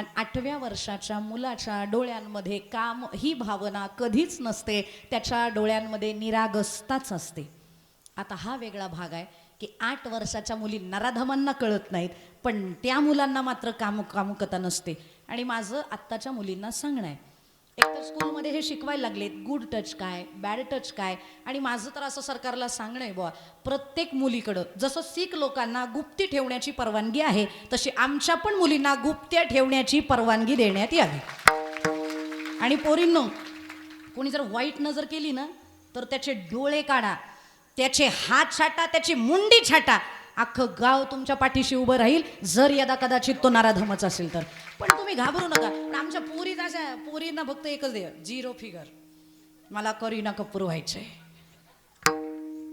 आणि आठव्या वर्षाच्या मुलाच्या डोळ्यांमध्ये काम ही भावना कधीच नसते. त्याच्या डोळ्यांमध्ये निरागसताच असते. आता हा वेगळा भाग आहे की आठ वर्षाच्या मुली नराधमांना कळत नाहीत पण त्या मुलांना मात्र काम कामुकता नसते. आणि माझं आत्ताच्या मुलींना सांगणं आहे एकतर स्कूलमध्ये हे शिकवायला लागलेत. गुड टच काय? बॅड टच काय? आणि माझं तर असं सरकारला सांगणं आहे बुवा. प्रत्येक मुलीकडं जसं सीख लोकांना गुप्ती ठेवण्याची परवानगी आहे तशी आमच्या पण मुलींना गुप्त्या ठेवण्याची परवानगी देण्यात यावी. आणि पोरींनो कोणी जर वाईट नजर केली ना तर त्याचे डोळे काढा. त्याचे हात छाटा त्याची मुंडी छाटा. अख्खं गाव तुमच्या पाठीशी उभं राहील. जर यदा कदाचित तो नाराधमच असेल तर. पण तुम्ही घाबरू नका. पण आमच्या पोरी अशा पोरींना फक्त एकच दे झिरो फिगर. मला करीना कपूर व्हायचंय.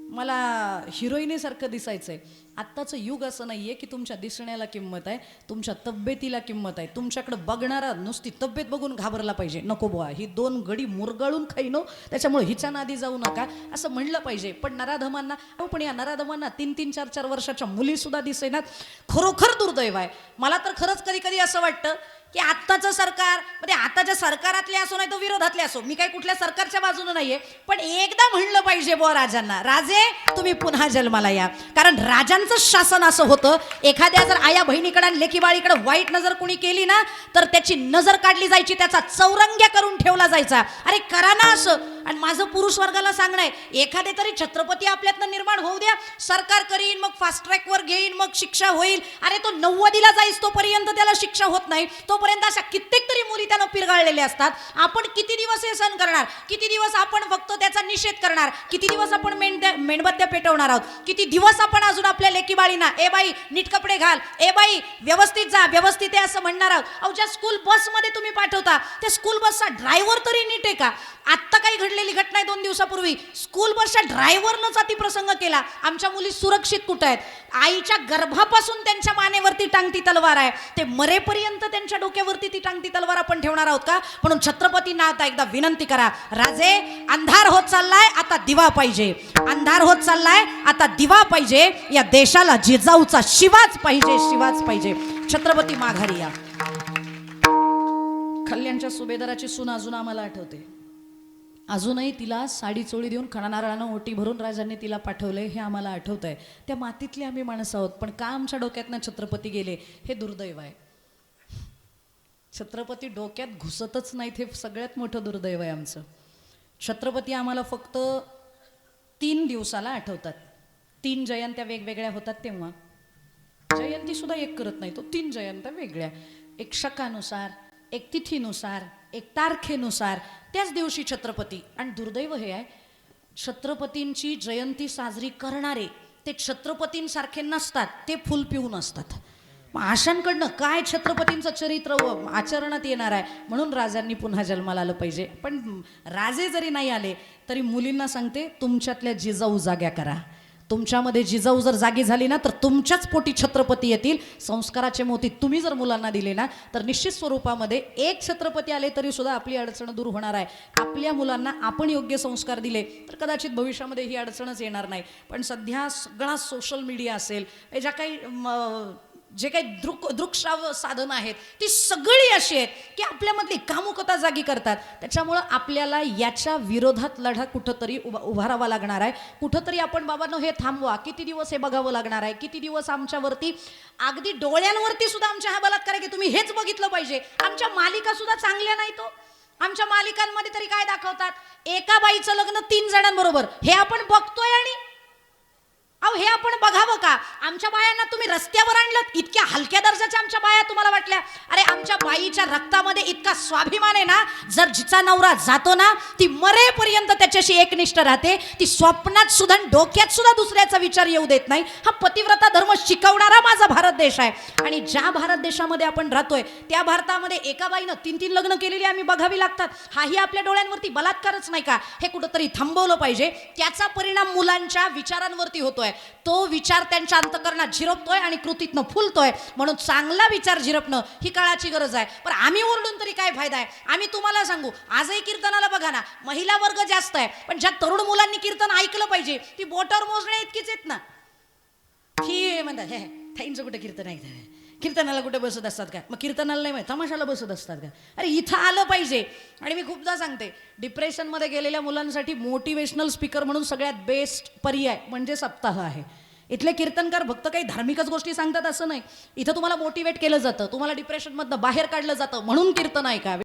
मला हिरोईनीसारखं दिसायचंय. आत्ताचं युग असं नाहीये की तुमच्या दिसण्याला किंमत आहे तुमच्या तब्येतीला किंमत आहे. तुमच्याकडं बघणारा नुसती तब्येत बघून घाबरला पाहिजे. नको बुवा ही दोन गडी मुरगळून खाईनो त्याच्यामुळे हिच्या नादी जाऊ नका. असं म्हणलं पाहिजे. पण नराधमांना अहो पण या नराधमांना तीन तीन चार चार वर्षाच्या मुली सुद्धा दिसेनात. खरोखर दुर्दैव आहे. मला तर खरंच कधी कधी असं वाटतं की आत्ताचं सरकार म्हणजे आताच्या सरकारातले असो नाही तर विरोधातले असो मी काही कुठल्या सरकारच्या बाजूने नाहीये पण एकदा म्हणलं पाहिजे बुवा राजांना राजे तुम्ही पुन्हा जन्माला या. कारण राजांचं शासन असं होतं. एखाद्या जर आया बहिणीकडे आणि वाईट नजर कोणी केली ना तर त्याची नजर काढली जायची त्याचा चौरंग्या करून ठेवला जायचा. अरे करा ना असं. आणि माझं पुरुष वर्गाला सांगणं आहे एखादे तरी छत्रपती आपल्यातनं निर्माण होऊ द्या. सरकार करीन मग फास्ट ट्रॅकवर घेईन मग शिक्षा होईल. अरे तो नव्वदीला जाईस तोपर्यंत त्याला शिक्षा होत नाही. तोपर्यंत अशा कित्येक तरी मुली त्यानं पिरगाळलेल्या असतात. आपण किती दिवस हे सण करणार? किती दिवस आपण फक्त त्याचा निषेध करणार? किती दिवस आपण मेंढ्या मेणबत्त्या पेटवणार आहोत? किती दिवस आपण अजून आपल्या लेकीबाळींना ए बाई नीट कपडे घाल. ए बाई व्यवस्थित जा व्यवस्थित आहे असं म्हणणार आहोत. अहो ज्या स्कूल बसमध्ये तुम्ही पाठवता त्या स्कूल बसचा ड्रायव्हर तरी नीट आहे का? आत्ता काही घडलं घडलेली घटना आहे दोन दिवसापूर्वी. स्कूल बसच्या ड्रायव्हरनंच अतिप्रसंग केला. आमच्या मुली सुरक्षित कुठं आहेत? आईच्या गर्भापासून त्यांच्या मानेवरती टांगती तलवार आहे. ते मरेपर्यंत त्यांच्या डोक्यावरती ती टांगती तलवार आपण ठेवणार आहोत का? म्हणून छत्रपतींना आता एकदा विनंती करा. राजे अंधार होत चाललाय आता दिवा पाहिजे. अंधार होत चाललाय आता दिवा पाहिजे. या देशाला जिजाऊचा शिवाच पाहिजे शिवाच पाहिजे. छत्रपती माघारी या. कल्याणच्या सुभेदाराची सून अजून आम्हाला आठवते. अजूनही तिला साडी चोळी देऊन खणानारळानं ओटी भरून राजांनी तिला पाठवलंय हे आम्हाला आठवत आहे त्या मातीतली आम्ही माणसं आहोत पण का आमच्या डोक्यातनं छत्रपती गेले हे दुर्दैव आहे. छत्रपती डोक्यात घुसतच नाहीत हे सगळ्यात मोठं दुर्दैव आहे आमचं. छत्रपती आम्हाला फक्त तीन दिवसाला आठवतात. तीन जयंत्या वेगवेगळ्या होतात तेव्हा. जयंती सुद्धा एक करत नाही तो तीन जयंत्या वेगळ्या. एक शकानुसार एक तिथीनुसार एक तारखेनुसार त्याच दिवशी छत्रपती. आणि दुर्दैव हे आहे छत्रपतींची जयंती साजरी करणारे ते छत्रपतींसारखे नसतात ते फुल पिऊन असतात. मग आशांकडनं काय छत्रपतींचं चरित्र व आचरणात येणार आहे म्हणून राजांनी पुन्हा जन्माला आलं पाहिजे. पण राजे जरी नाही आले तरी मुलींना सांगते तुमच्यातल्या जिजाऊ जाग्या करा. तुमच्यामध्ये जिजाऊ जर जागी झाली ना तर तुमच्याच पोटी छत्रपती येतील. संस्काराचे मोती तुम्ही जर मुलांना दिले ना तर निश्चित स्वरूपामध्ये एक छत्रपती आले तरी सुद्धा आपली अडचण दूर होणार आहे. आपल्या मुलांना आपण योग्य संस्कार दिले तर कदाचित भविष्यामध्ये ही अडचणच येणार नाही. पण सध्या सगळा सोशल मीडिया असेल हे ज्या काही म, जे काही दृक दृकश्राव साधनं आहेत ती सगळी अशी आहेत की आपल्यामधली कामुकता जागी करतात. त्याच्यामुळं आपल्याला याच्या विरोधात लढा कुठंतरी उभा उभारावा लागणार आहे. कुठंतरी आपण बाबांनो हे थांबवा. किती दिवस हे बघावं लागणार आहे? किती दिवस आमच्यावरती अगदी डोळ्यांवरती सुद्धा आमच्या हा बलात्कार आहे की तुम्ही हेच बघितलं पाहिजे. आमच्या मालिका सुद्धा चांगल्या नाही तो. आमच्या मालिकांमध्ये तरी काय दाखवतात? एका बाईचं लग्न तीन जणांबरोबर. हे आपण बघतोय आणि येऊन बघावं का? आमच्या बायांना तुम्ही रस्त्यावर आणलं इतक्या हलक्या दर्जाच्या आमच्या बाया तुम्हाला वाटल्या. अरे आमच्या बाईच्या रक्तामध्ये इतका स्वाभिमान आहे ना जर जिचा नवरा जातो ना ती मरेपर्यंत त्याच्याशी एकनिष्ठ राहते. ती स्वप्नात सुद्धा आणि डोक्यात सुद्धा दुसऱ्याचा विचार येऊ देत नाही. हा पतिव्रता धर्म शिकवणारा माझा भारत देश आहे. आणि ज्या भारत देशामध्ये आपण राहतोय त्या भारतामध्ये एका बाईनं तीन तीन लग्न केलेली आम्ही बघावी लागतात. हाही आपल्या डोळ्यांवरती बलात्कारच नाही का? हे कुठंतरी थांबवलं पाहिजे. त्याचा परिणाम मुलांच्या विचारांवरती होतोय. तो विचार त्यांच्या अंतकरणात झिरपतोय आणि कृतीतनं फुलतोय. म्हणून चांगला विचार झिरपणं ही काळाची गरज आहे. पण आम्ही ओरडून तरी काय फायदा आहे? आम्ही तुम्हाला सांगू आजही कीर्तनाला बघा ना महिला वर्ग जास्त आहे. पण ज्या तरुण मुलांनी कीर्तन ऐकलं पाहिजे ती बोटावर मोजण्या इतकीच येत ना. ही म्हणतात हे थाईंचं कुठं कीर्तन ऐकतं कीर्तनाला कुठे बसत असतात काय मग कीर्तनाला नाही माहिती तमाशाला बसत असतात काय अरे इथं आलं पाहिजे. आणि मी खूपदा सांगते डिप्रेशनमध्ये गेलेल्या मुलांसाठी मोटिवेशनल स्पीकर म्हणून सगळ्यात बेस्ट पर्याय म्हणजे सप्ताह आहे. इथले कीर्तनकार फक्त काही धार्मिकच गोष्टी सांगतात असं नाही. इथं तुम्हाला मोटिवेट केलं जातं. तुम्हाला डिप्रेशनमधनं बाहेर काढलं जातं. म्हणून कीर्तन ऐकावे.